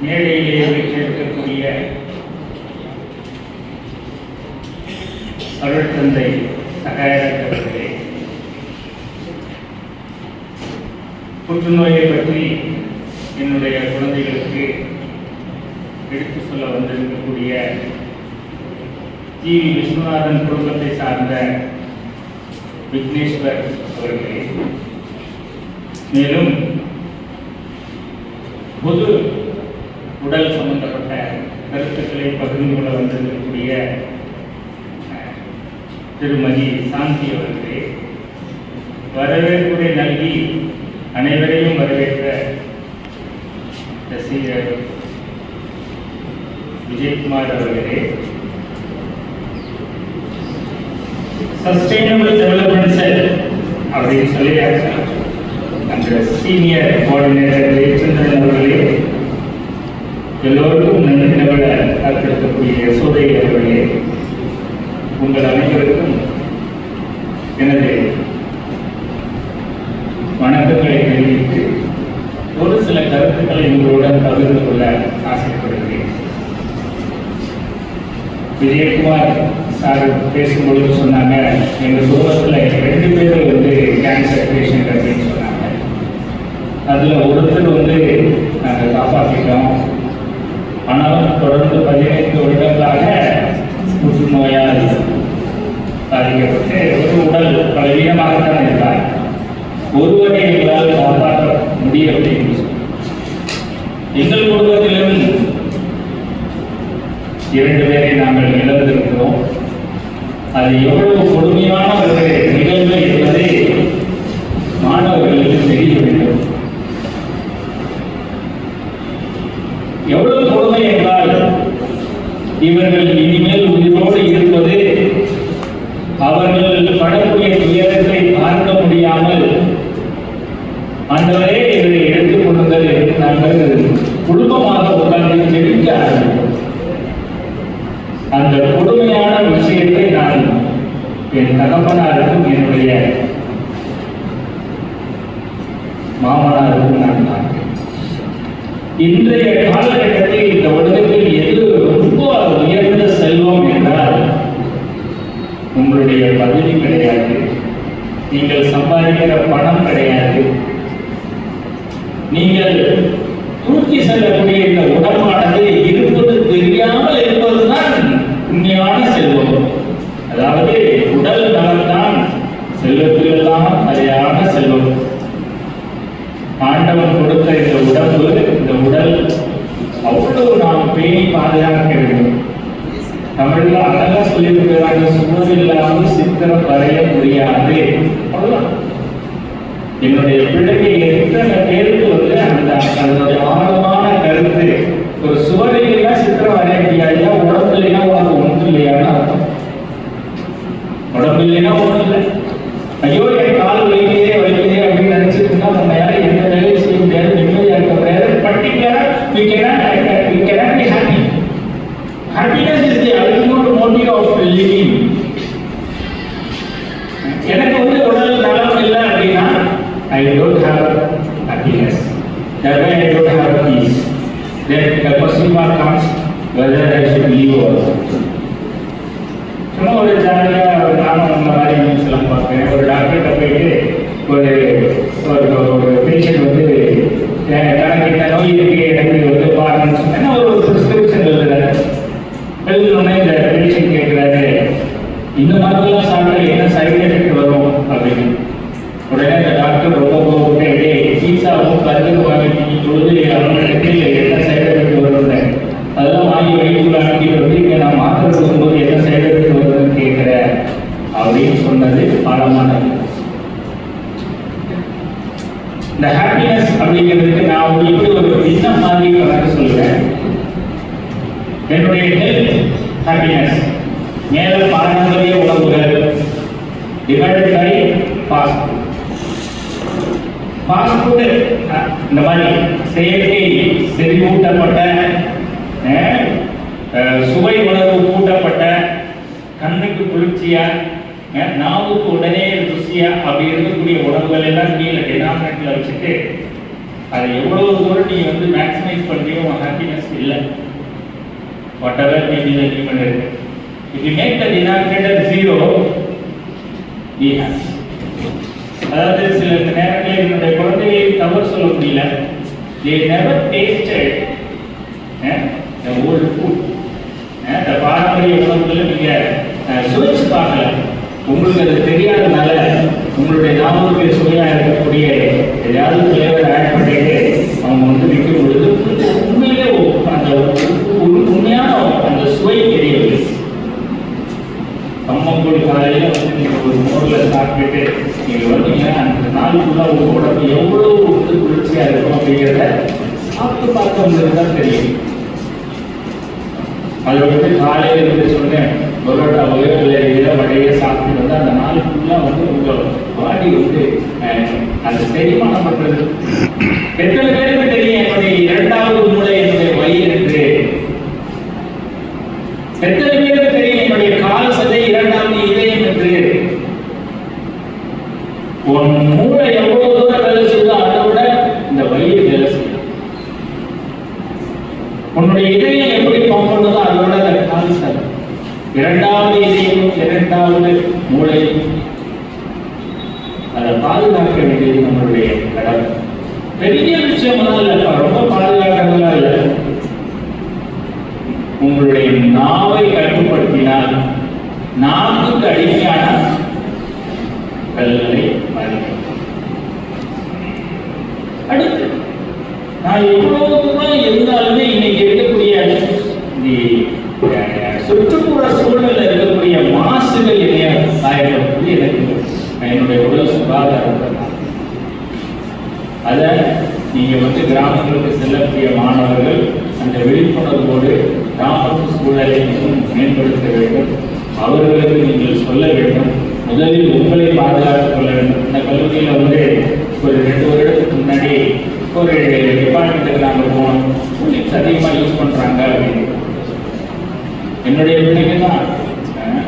மேடையிலே வைத்திருக்கக்கூடிய அருள் தந்தை சகாயர்களே புற்றுநோயை பற்றி என்னுடைய குழந்தைகளுக்கு எடுத்து சொல்ல வந்திருக்கக்கூடிய ஜி வி விஸ்வநாதன் குடும்பத்தை சார்ந்த விக்னேஸ்வர் அவர்களே மேலும் பொது உடல் சம்பந்தப்பட்ட கருத்துக்களை பகிர்ந்து கொள்ள வந்திருக்கக்கூடிய அஹ், திருமதி சாந்தி அவர்களே வரவேற்புரை நல்கி அனைவரையும் வரவேற்ற ரசிகர் விஜயகுமார் அவர்களே சஸ்டைனபிள் டெவலப்மெண்ட் செல் அப்படின்னு சொல்லி அந்த சீனியர் கோஆர்டினேட்டர் ஜெயச்சந்திரன் அவர்களே எல்லோருக்கும் நன்றி விட காத்திருக்கக்கூடிய யசோதை அவர்களே உங்கள் அனைவருக்கும் எனது வணக்கங்களை தெரிவித்து ஒரு சில கருத்துக்களை உங்களுடன் பகிர்ந்து கொள்ள ஆசைப்படுகிறேன். விஜயகுமார் சார் பேசும்பொழுது சொன்னாங்க அது எவ்வளவு கொடுமையான ஒரு நிகழ்வு என்பதை மாணவர்களுக்கு தெரிய வேண்டும் எவ்வளவு கொடுமை என்றால் இவர்கள் இனிமேல் no வரைய முடியாது. என்னுடைய பிள்ளைக்கு எத்தனை பேருக்கு வந்து அந்த அதனுடைய ஆழமான கருத்து ஒரு சுவர் சித்திரம் வரைய முடியாது உடம்பு இல்லைன்னா உனக்கு ஒன்றும் இல்லையான்னு அர்த்தம். உடம்பு இல்லைன்னா ஒன்றும் இல்லை. ஐயோ I don't have happiness that way I don't have peace then the question mark comes whether I should leave or not சும்மா ஒரு ஜாலியாக நானும் அந்த மாதிரி நியூஸ்லாம் பார்ப்பேன் ஒரு டாக்டர்கிட்ட போயிட்டு ஒரு ஒரு அவங்களுக்கு என்ன சைடு எஃபெக்ட் அதெல்லாம் வாங்கி வயிற்றுக்குள்ள அனுப்பிட்டு வந்து இங்கே நான் மாத்திரை கொடுக்கும்போது என்ன சைடு எஃபெக்ட் வருதுன்னு கேட்குறேன் அப்படின்னு சொன்னது பாடமானது இந்த ஹாப்பினஸ் அப்படிங்கிறதுக்கு நான் உங்களுக்கு ஒரு சின்ன மாதிரி கணக்கு சொல்லுவேன். என்னுடைய ஹெல்த் ஹாப்பினஸ் மேல பாரம்பரிய உணவுகள். டிவைடட் பை ஃபாஸ்ட் ஃபாஸ்ட் இந்த மாதிரி செயற்கை செறிவூட்டப்பட்ட சுவை உணவு கூட்டப்பட்ட கண்ணுக்கு குளிர்ச்சியா நாவுக்கு உடனே ருசியா அப்படி இருக்கக்கூடிய உணவுகள் எல்லாம் கீழே டினாமினேட்டில் வச்சுட்டு அதை எவ்வளவு தூரம் நீ வந்து மேக்ஸிமைஸ் பண்ணியோ உன் ஹாப்பினஸ் இல்லை. வாட் எவர் நீ நீ நீ பண்ணிருக்கு if you make the denominator zero நீ ஹாப்பி அதாவது சில நேரங்களில் என்னுடைய குழந்தையை தவறு சொல்ல முடியல. They never tasted eh, the old food. Eh, பாரம்பரிய உணவுகளை நீங்க eh, சுவைச்சு பார்க்கல. உங்களுக்கு அது தெரியாதனால உங்களுடைய நாமளுடைய சுவையா இருக்கக்கூடிய ஏதாவது ஃப்ளேவர் ஆட் பண்ணிட்டு அவங்க வந்து விற்கும் பொழுது உண்மையிலே அந்த உ- உண்மையான அந்த சுவை தெரியவில்லை. கம்மங்கூழ் காலையில் வந்து நீங்கள் ஒரு மோர்ல சாப்பிட்டுட்டு நீங்க அந்த உடம்பு வந்து இருக்கும் அப்படிங்கிறத சாப்பிட்டு பார்த்தவங்களுக்கு தான் தெரியும் அது வந்து காலையில இருந்து சொன்னேன் பரோட்டாவையோ இல்லை இதோ வடையோ சாப்பிட்டு வந்து அந்த நாள் ஃபுல்லா வந்து உங்க பாடி வந்து அஹ், செரிமானம் பண்றது எத்தனை பேருக்கு தெரியும் என்னுடைய இரண்டாவது மூளை என்னுடைய வயிறு என்று எத்தனை பேருக்கு தெரியும் என்னுடைய கால் சதை இரண்டாவது இதயம் என்று உன் மூளை எவ்வளவு தூரம் வேலை செய்யுதோ அதை விட இந்த வயிறு வேலை செய்யும் உன்னுடைய இதயம் எப்படி பம்ப் பண்ணுதோ அதை விட அந்த இரண்டாவது இதயம் இரண்டாவது மூளை. அதை பாதுகாக்க வேண்டியது நம்மளுடைய கடமை. பெரிய விஷயமெல்லாம் இல்லை ரொம்ப பாதுகாக்கிறதுலாம் இல்லை. உங்களுடைய நாவை கட்டுப்படுத்தினால் நாவுக்கு அடிமையான கல்லை பாதிக்கும் அடுத்து நான் எவ்வளவு தூரம் இருந்தாலுமே இன்னைக்கு இருக்கக்கூடிய இந்த அஹ், சுற்றுப்புற சூழல்ல இருக்கக்கூடிய மாசுகள் என்னைய காயப்படுத்தி எனக்கு என்னுடைய உடல் சுகாதாரத்தை அதை நீங்க வந்து கிராமங்களுக்கு செல்லக்கூடிய மாணவர்கள் அந்த விழிப்புணர்வோடு கிராமத்து சூழலை இன்னும் மேம்படுத்த வேண்டும் அவர்களுக்கு நீங்கள் சொல்ல வேண்டும் முதலில் உங்களை பாதுகாத்துக் கொள்ள வேண்டும். இந்த கல்லூரியில் வந்து ஒரு ரெண்டு வருடத்துக்கு முன்னாடி ஒரு டிபார்ட்மெண்ட்டுக்கு நாங்கள் போனோம். போலீஸ் அதிகமாக யூஸ் பண்ணுறாங்க அப்படின்னு. என்னுடைய பிள்ளைங்க தான்.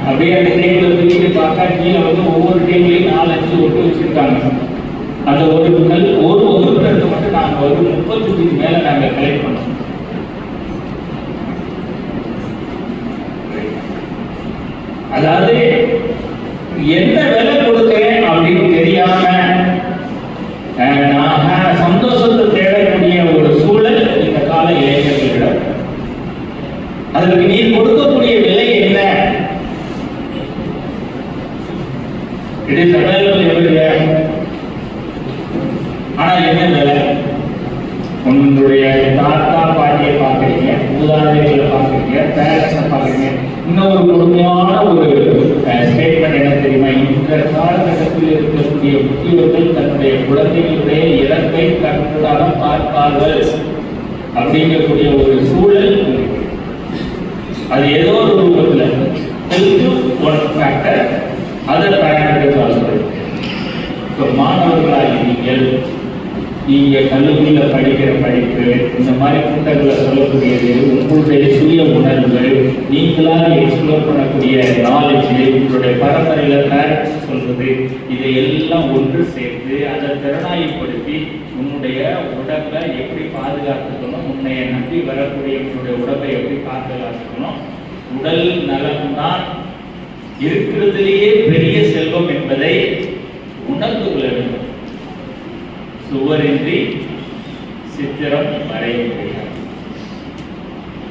அப்படியே அந்த டேபிளை பிரித்து பார்த்தா கீழே வந்து ஒவ்வொரு டேபிளையும் நாலு அஞ்சு ஒட்டு வச்சுருக்காங்க. அந்த ஒரு கல் ஒரு வகுப்பினருக்கு மட்டும் நாங்கள் ஒரு முப்பத்தஞ்சுக்கு மேலே நாங்கள் கலெக்ட் பண்ணோம். அதாவது என்ன விலை கொடுக்கிறேன் அப்படின்னு தெரியாம சந்தோஷத்தை தேடக்கூடிய ஒரு சூழல் இந்த கால இளைஞர்களிடம் அதற்கு நீர் கொடுக்கக்கூடிய விலை என்ன? இட் இஸ் அவைலபிள் எவ்ரிவேர் ஆனா என்ன விலை? உங்களுடைய தாத்தா பாட்டியை பார்க்குறீங்க மூதாதைகளை பார்க்குறீங்க பேரண்ட்ஸை பார்க்குறீங்க இன்னொரு கொடுமையான ஒரு ஸ்டேட்மெண்ட் இந்த காலகட்டத்தில் இருக்கக்கூடிய முதியோர்கள் தன்னுடைய குழந்தைகளுடைய இறப்பை கண்கூடாக பார்ப்பார்கள் அப்படிங்கக்கூடிய ஒரு சூழல் அது ஏதோ ஒரு ரூபத்தில் health one factor other parameters also இப்போ மாணவர்களாகி நீங்கள் நீங்கள் கல்லூரியில் படிக்கிற படிப்பு இந்த மாதிரி கூட்டங்களில் சொல்லக்கூடியது உங்களுடைய சுய உணர்வு நீங்களாக எக்ஸ்ப்ளோர் பண்ணக்கூடிய நாலேஜ் உங்களுடைய பரம்பரையில் பேரண்ட்ஸ் சொல்வது இதை எல்லாம் ஒன்று சேர்த்து அதை திறனாய்ப்படுத்தி உன்னுடைய உடம்பை எப்படி பாதுகாத்துக்கணும் உன்னைய நம்பி வரக்கூடிய உன்னுடைய உடம்பை எப்படி பாதுகாத்துக்கணும். உடல் நலம்தான் இருக்கிறதுலேயே பெரிய செல்வம் என்பதை உணர்ந்து கொள்ள வேண்டும். சுவரின்றி சித்திரம் வரைய முடியாது.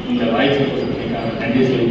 இந்த வாய்ப்பு கொடுத்ததுக்காக நன்றி சொல்லி